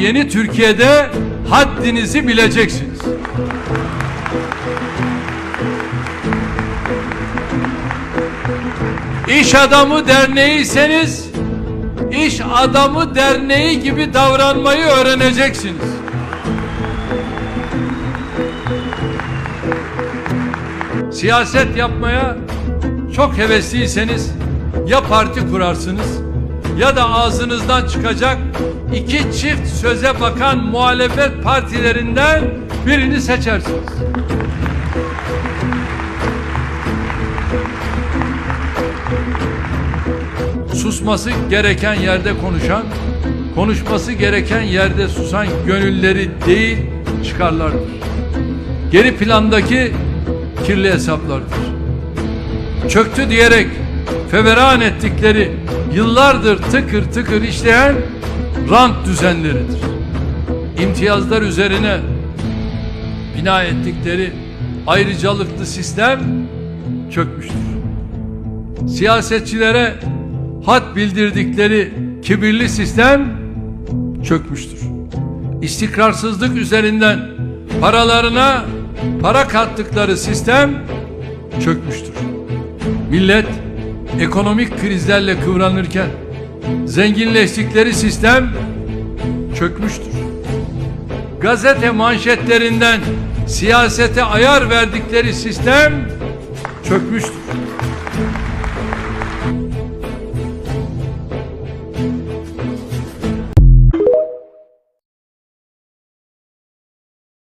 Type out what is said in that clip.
Yeni Türkiye'de haddinizi bileceksiniz. İş Adamı Derneği'yseniz İş Adamı Derneği gibi davranmayı öğreneceksiniz. Siyaset yapmaya çok hevesliyseniz ya parti kurarsınız ya da ağzınızdan çıkacak iki çift söze bakan muhalefet partilerinden birini seçersiniz. Susması gereken yerde konuşan, konuşması gereken yerde susan gönülleri değil çıkarlardır. Geri plandaki kirli hesaplardır. Çöktü diyerek feveran ettikleri yıllardır tıkır tıkır işleyen rant düzenleridir. İmtiyazlar üzerine bina ettikleri ayrıcalıklı sistem çökmüştür. Siyasetçilere hat bildirdikleri kibirli sistem çökmüştür. İstikrarsızlık üzerinden paralarına para kattıkları sistem çökmüştür. Millet ekonomik krizlerle kıvranırken zenginleştikleri sistem çökmüştür. Gazete manşetlerinden siyasete ayar verdikleri sistem çökmüştür.